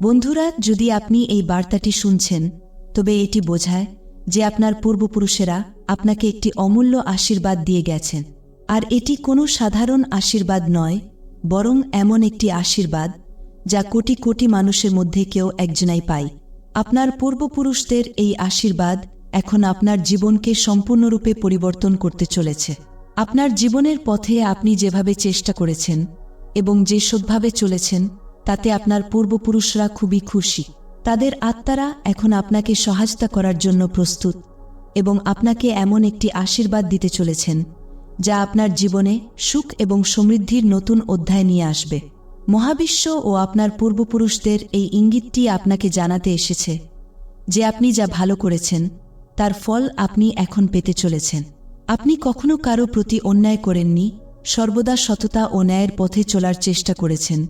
বন্ধুরা, যদি আপনি এই বার্তাটি শুনছেন, তবে এটি বোঝায় যে আপনার পূর্বপুরুষেরা আপনাকে একটি অমূল্য আশীর্বাদ দিয়ে গেছেন। আর এটি কোনো সাধারণ আশীর্বাদ নয়, বরং এমন একটি আশীর্বাদ যা কোটি কোটি মানুষের মধ্যে কেউ একজনাই পায়। আপনার পূর্বপুরুষদের এই আশীর্বাদ এখন আপনার জীবনকে সম্পূর্ণরূপে পরিবর্তন করতে চলেছে। আপনার জীবনের পথে আপনি যেভাবে চেষ্টা করেছেন এবং যে সৎভাবে চলেছেন তাতে আপনার পূর্বপুরুষরা খুবই খুশি। তাদের আত্মারা এখন আপনাকে সহায়তা করার জন্য প্রস্তুত এবং আপনাকে এমন একটি আশীর্বাদ দিতে চলেছেন, যা আপনার জীবনে সুখ এবং সমৃদ্ধির নতুন অধ্যায় নিয়ে আসবে। মহাবিশ্ব ও আপনার পূর্বপুরুষদের এই ইঙ্গিতটি আপনাকে জানাতে এসেছে যে আপনি যা ভালো করেছেন, তার ফল আপনি এখন পেতে চলেছেন। আপনি কখনো কারও প্রতি অন্যায় করেননি, সর্বদা সততা ও ন্যায়ের পথে চলার চেষ্টা করেছেন।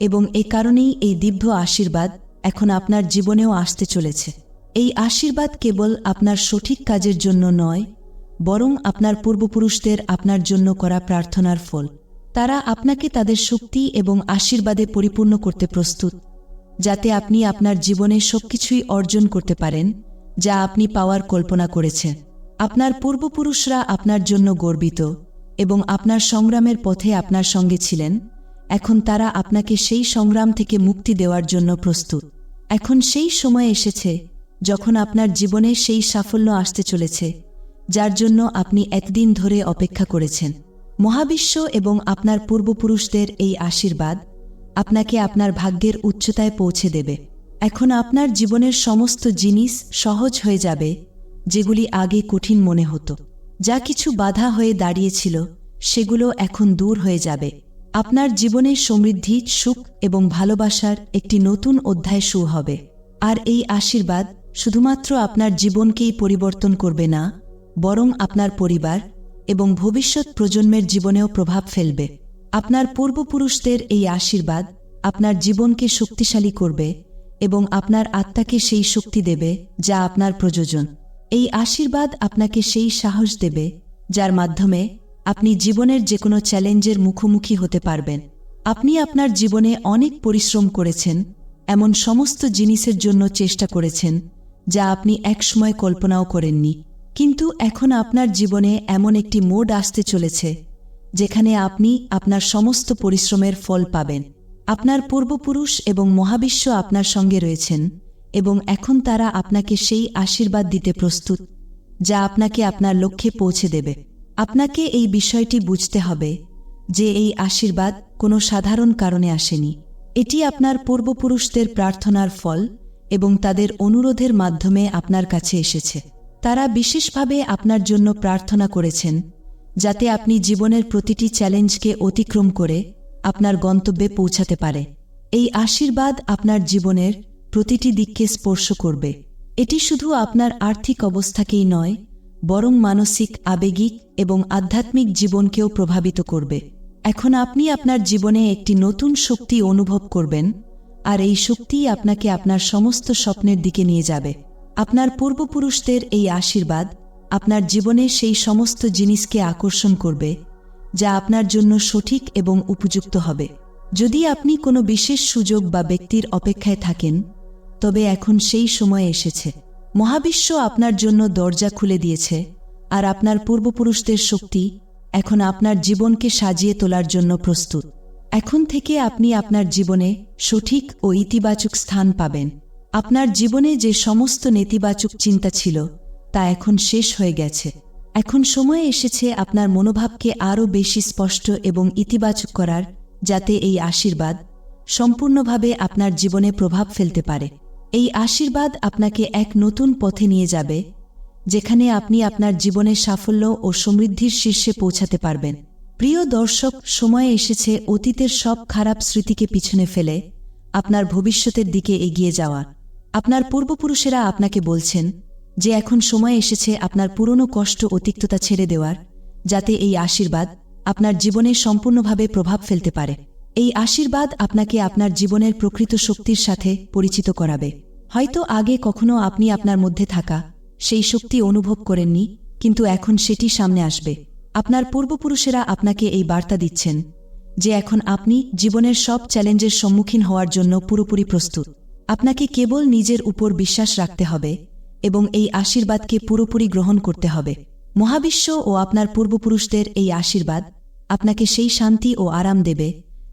এবং এ কারণেই এই দিব্য আশীর্বাদ এখন আপনার জীবনেও আসতে চলেছে। এই আশীর্বাদ কেবল আপনার সঠিক কাজের জন্য নয়, বরং আপনার পূর্বপুরুষদের আপনার জন্য করা প্রার্থনার ফল। তারা আপনাকে তাদের শক্তি এবং আশীর্বাদে পরিপূর্ণ করতে প্রস্তুত, যাতে আপনি আপনার জীবনে সবকিছুই অর্জন করতে পারেন, যা আপনি পাওয়ার কল্পনা করেছেন। আপনার পূর্বপুরুষরা আপনার জন্য গর্বিত এবং আপনার সংগ্রামের পথে আপনার সঙ্গে ছিলেন এখন তারা আপনাকে সেই সংগ্রাম থেকে মুক্তি দেওয়ার জন্য প্রস্তুত। এখন সেই সময় এসেছে যখন আপনার জীবনে সেই সাফল্য আসতে চলেছে, যার জন্য আপনি এতদিন ধরে অপেক্ষা করেছেন। মহাবিশ্ব এবং আপনার পূর্বপুরুষদের এই আশীর্বাদ আপনাকে আপনার ভাগ্যের উচ্চতায় পৌঁছে দেবে। এখন আপনার জীবনের সমস্ত জিনিস সহজ হয়ে যাবে, যেগুলি আগে কঠিন মনে হতো। যা কিছু বাধা হয়ে দাঁড়িয়েছিল, সেগুলো এখন দূর হয়ে যাবে। আপনার জীবনে সমৃদ্ধি, সুখ এবং ভালোবাসার একটি নতুন অধ্যায় শুরু হবে। আর এই আশীর্বাদ শুধুমাত্র আপনার জীবনকেই পরিবর্তন করবে না, বরং আপনার পরিবার এবং ভবিষ্যৎ প্রজন্মের জীবনেও প্রভাব ফেলবে। আপনার পূর্বপুরুষদের এই আশীর্বাদ আপনার জীবনকে শক্তিশালী করবে এবং আপনার আত্মাকে সেই শক্তি দেবে যা আপনার প্রয়োজন। এই আশীর্বাদ আপনাকে সেই সাহস দেবে যার মাধ্যমে আপনি জীবনের যে কোনো চ্যালেঞ্জের মুখোমুখি হতে পারবেন। আপনি আপনার জীবনে অনেক পরিশ্রম করেছেন, এমন সমস্ত জিনিসের জন্য চেষ্টা করেছেন, যা আপনি একসময় কল্পনাও করেননি। কিন্তু এখন আপনার জীবনে এমন একটি মোড আসতে চলেছে, যেখানে আপনি আপনার সমস্ত পরিশ্রমের ফল পাবেন। আপনার পূর্বপুরুষ এবং মহাবিশ্ব আপনার সঙ্গে রয়েছেন এবং এখন তারা আপনাকে সেই আশীর্বাদ দিতে প্রস্তুত, যা আপনাকে আপনার লক্ষ্যে পৌঁছে দেবে। আপনাকে এই বিষয়টি বুঝতে হবে যে এই আশীর্বাদ কোনো সাধারণ কারণে আসেনি। এটি আপনার পূর্বপুরুষদের প্রার্থনার ফল এবং তাদের অনুরোধের মাধ্যমে আপনার কাছে এসেছে। তারা বিশেষভাবে আপনার জন্য প্রার্থনা করেছেন যাতে আপনি জীবনের প্রতিটি চ্যালেঞ্জকে অতিক্রম করে আপনার গন্তব্যে পৌঁছাতে পারে। এই আশীর্বাদ আপনার জীবনের প্রতিটি দিককে স্পর্শ করবে। এটি শুধু আপনার আর্থিক অবস্থাকেই নয় বরং মানসিক, আবেগিক এবং আধ্যাত্মিক জীবনকেও প্রভাবিত করবে। এখন আপনি আপনার জীবনে একটি নতুন শক্তি অনুভব করবেন, আর এই শক্তিই আপনাকে আপনার সমস্ত স্বপ্নের দিকে নিয়ে যাবে। আপনার পূর্বপুরুষদের এই আশীর্বাদ আপনার জীবনে সেই সমস্ত জিনিসকে আকর্ষণ করবে, যা আপনার জন্য সঠিক এবং উপযুক্ত হবে। যদি আপনি কোনো বিশেষ সুযোগ বা ব্যক্তির অপেক্ষায় থাকেন, তবে এখন সেই সময় এসেছে। মহাবিশ্ব আপনার জন্য দরজা খুলে দিয়েছে, আর আপনার পূর্বপুরুষদের শক্তি এখন আপনার জীবনকে সাজিয়ে তোলার জন্য প্রস্তুত। এখন থেকে আপনি আপনার জীবনে সঠিক ও ইতিবাচক স্থান পাবেন। আপনার জীবনে যে সমস্ত নেতিবাচক চিন্তা ছিল, তা এখন শেষ হয়ে গেছে। এখন সময় এসেছে আপনার মনোভাবকে আরও বেশি স্পষ্ট এবং ইতিবাচক করার, যাতে এই আশীর্বাদ সম্পূর্ণভাবে আপনার জীবনে প্রভাব ফেলতে পারে। এই আশীর্বাদ আপনাকে এক নতুন পথে নিয়ে যাবে, যেখানে আপনি আপনার জীবনের সাফল্য ও সমৃদ্ধির শীর্ষে পৌঁছাতে পারবেন। প্রিয় দর্শক, সময় এসেছে অতীতের সব খারাপ স্মৃতিকে পিছনে ফেলে আপনার ভবিষ্যতের দিকে এগিয়ে যাওয়া। আপনার পূর্বপুরুষেরা আপনাকে বলছেন যে এখন সময় এসেছে আপনার পুরনো কষ্ট অতিক্ততা ছেড়ে দেওয়ার, যাতে এই আশীর্বাদ আপনার জীবনে সম্পূর্ণভাবে প্রভাব ফেলতে পারে। এই আশীর্বাদ আপনাকে আপনার জীবনের প্রকৃত শক্তির সাথে পরিচিত করাবে। হয়তো আগে কখনো আপনি আপনার মধ্যে থাকা সেই শক্তি অনুভব করেননি, কিন্তু এখন সেটি সামনে আসবে। আপনার পূর্বপুরুষেরা আপনাকে এই বার্তা দিচ্ছেন যে এখন আপনি জীবনের সব চ্যালেঞ্জের সম্মুখীন হওয়ার জন্য পুরোপুরি প্রস্তুত। আপনাকে কেবল নিজের উপর বিশ্বাস রাখতে হবে এবং এই আশীর্বাদকে পুরোপুরি গ্রহণ করতে হবে। মহাবিশ্ব ও আপনার পূর্বপুরুষদের এই আশীর্বাদ আপনাকে সেই শান্তি ও আরাম দেবে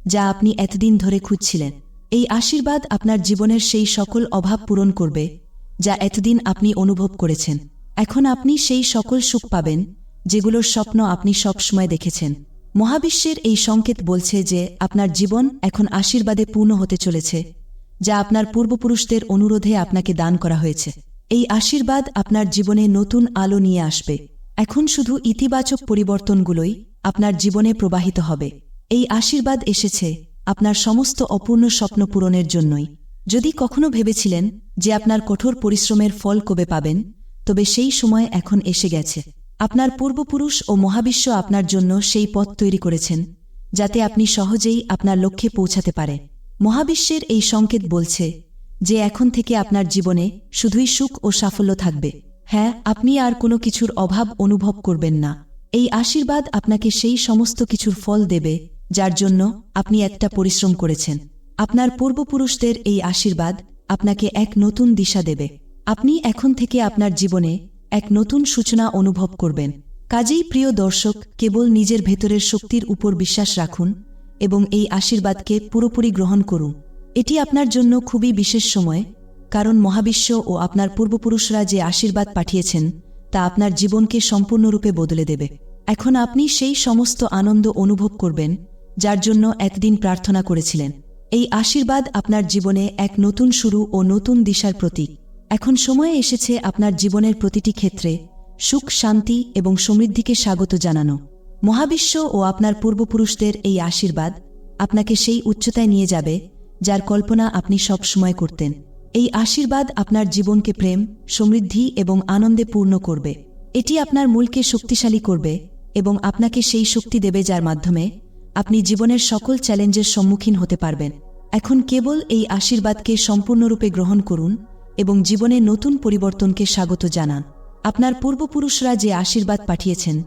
যা আপনি এতদিন ধরে খুঁজছিলেন। এই আশীর্বাদ আপনার জীবনের সেই সকল অভাব পূরণ করবে, যা এতদিন আপনি অনুভব করেছেন। এখন আপনি সেই সকল সুখ পাবেন, যেগুলোর স্বপ্ন আপনি সবসময় দেখেছেন। মহাবিশ্বের এই সংকেত বলছে যে, আপনার জীবন এখন আশীর্বাদে পূর্ণ হতে চলেছে, যা আপনার পূর্বপুরুষদের অনুরোধে আপনাকে দান করা হয়েছে। এই আশীর্বাদ আপনার জীবনে নতুন আলো নিয়ে আসবে। এখন শুধু ইতিবাচক পরিবর্তনগুলোই আপনার জীবনে প্রবাহিত হবে। এই আশীর্বাদ এসেছে আপনার সমস্ত অপূর্ণ স্বপ্ন পূরণের জন্যই। যদি কখনো ভেবেছিলেন যে আপনার কঠোর পরিশ্রমের ফল কবে পাবেন, তবে সেই সময় এখন এসে গেছে। আপনার পূর্বপুরুষ ও মহাবিশ্ব আপনার জন্য সেই পথ তৈরি করেছেন, যাতে আপনি সহজেই আপনার লক্ষ্যে পৌঁছাতে পারে। মহাবিশ্বের এই সংকেত বলছে যে এখন থেকে আপনার জীবনে শুধুই সুখ ও সাফল্য থাকবে। হ্যাঁ আপনি আর কোনো কিছুর অভাব অনুভব করবেন না। এই আশীর্বাদ আপনাকে সেই সমস্ত কিছুর ফল দেবে যার জন্য আপনি একটা পরিশ্রম করেছেন। আপনার পূর্বপুরুষদের এই আশীর্বাদ আপনাকে এক নতুন দিশা দেবে। আপনি এখন থেকে আপনার জীবনে এক নতুন সূচনা অনুভব করবেন। কাজেই প্রিয় দর্শক, কেবল নিজের ভেতরের শক্তির উপর বিশ্বাস রাখুন এবং এই আশীর্বাদকে পুরোপুরি গ্রহণ করুন। এটি আপনার জন্য খুবই বিশেষ সময়, কারণ মহাবিশ্ব ও আপনার পূর্বপুরুষরা যে আশীর্বাদ পাঠিয়েছেন, তা আপনার জীবনকে সম্পূর্ণরূপে বদলে দেবে। এখন আপনি সেই সমস্ত আনন্দ অনুভব করবেন যার জন্য একদিন প্রার্থনা করেছিলেন। এই আশীর্বাদ আপনার জীবনে এক নতুন শুরু ও নতুন দিশার প্রতীক। এখন সময় এসেছে আপনার জীবনের প্রতিটি ক্ষেত্রে সুখ, শান্তি এবং সমৃদ্ধিকে স্বাগত জানানো। মহাবিশ্ব ও আপনার পূর্বপুরুষদের এই আশীর্বাদ আপনাকে সেই উচ্চতায় নিয়ে যাবে যার কল্পনা আপনি সব সময় করতেন। এই আশীর্বাদ আপনার জীবনকে প্রেম, সমৃদ্ধি এবং আনন্দে পূর্ণ করবে। এটি আপনার মূলকে শক্তিশালী করবে এবং আপনাকে সেই শক্তি দেবে যার মাধ্যমে আপনি জীবনের সকল চ্যালেঞ্জের সম্মুখীন হতে পারবেন। এখন কেবল এই আশীর্বাদকে সম্পূর্ণরূপে গ্রহণ করুন এবং জীবনে নতুন পরিবর্তনকে স্বাগত জানান। আপনার পূর্বপুরুষরা যে আশীর্বাদ পাঠিয়েছেন,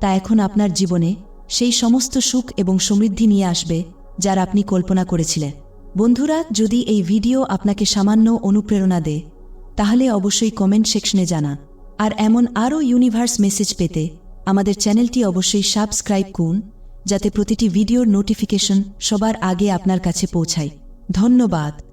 তা এখন আপনার জীবনে সেই সমস্ত সুখ এবং সমৃদ্ধি নিয়ে আসবে, যার আপনি কল্পনা করেছিলেন। বন্ধুরা, যদি এই ভিডিও আপনাকে সামান্য অনুপ্রেরণা দেয়, তাহলে অবশ্যই কমেন্ট সেকশনে জানান। আর এমন আরও ইউনিভার্স মেসেজ পেতে আমাদের চ্যানেলটি অবশ্যই সাবস্ক্রাইব করুন যাতে প্রতিটি ভিডিওর নোটিফিকেশন সবার আগে আপনার কাছে পৌঁছায়। ধন্যবাদ।